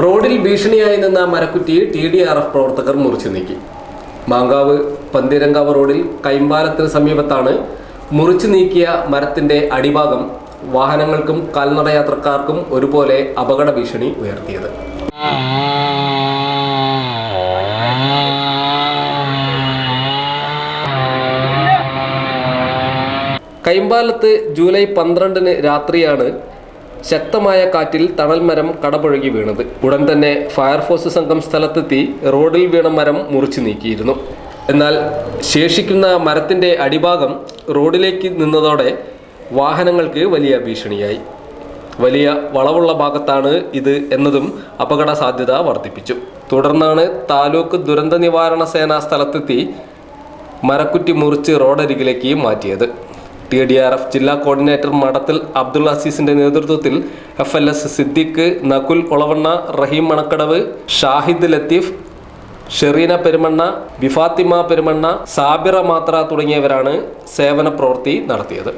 റോഡിൽ ഭീഷണിയായി നിന്ന മരക്കുറ്റി ടി ഡി ആർ എഫ് പ്രവർത്തകർ മുറിച്ചു നീക്കി. മാങ്കാവ് പന്തിരങ്കാവ് റോഡിൽ കൈമ്പാലത്തിന് സമീപത്താണ് മുറിച്ചു നീക്കിയ മരത്തിന്റെ അടിഭാഗം വാഹനങ്ങൾക്കും കാൽനടയാത്രക്കാർക്കും ഒരുപോലെ അപകട ഭീഷണി ഉയർത്തിയത്. കൈമ്പാലത്ത് ജൂലൈ പന്ത്രണ്ടിന് രാത്രിയാണ് ശക്തമായ കാറ്റിൽ തണൽ മരം കടപുഴകി വീണത്. ഉടൻ തന്നെ ഫയർഫോഴ്സ് സംഘം സ്ഥലത്തെത്തി റോഡിൽ വീണ മരം മുറിച്ചു നീക്കിയിരുന്നു. എന്നാൽ ശേഷിക്കുന്ന മരത്തിന്റെ അടിഭാഗം റോഡിലേക്ക് നിന്നതോടെ വാഹനങ്ങൾക്ക് വലിയ ഭീഷണിയായി. വലിയ വളവുള്ള ഭാഗത്താണ് ഇത് എന്നതും അപകട സാധ്യത വർദ്ധിപ്പിച്ചു. തുടർന്നാണ് താലൂക്ക് ദുരന്ത നിവാരണ സേന സ്ഥലത്തെത്തി മരക്കുറ്റി മുറിച്ച് റോഡരികിലേക്ക് മാറ്റിയത്. ടി ഡി ആർ എഫ് ജില്ലാ കോർഡിനേറ്റർ മടത്തിൽ അബ്ദുൾ അസീസിന്റെ നേതൃത്വത്തിൽ F L S Siddique Nakul Olavanna Rahim Manakkadavu Shahid Latheef Sherina Perumanna B Fathima Perumanna Sabira Mathra തുടങ്ങിയവരാണ് സേവന പ്രവൃത്തി നടത്തിയത്.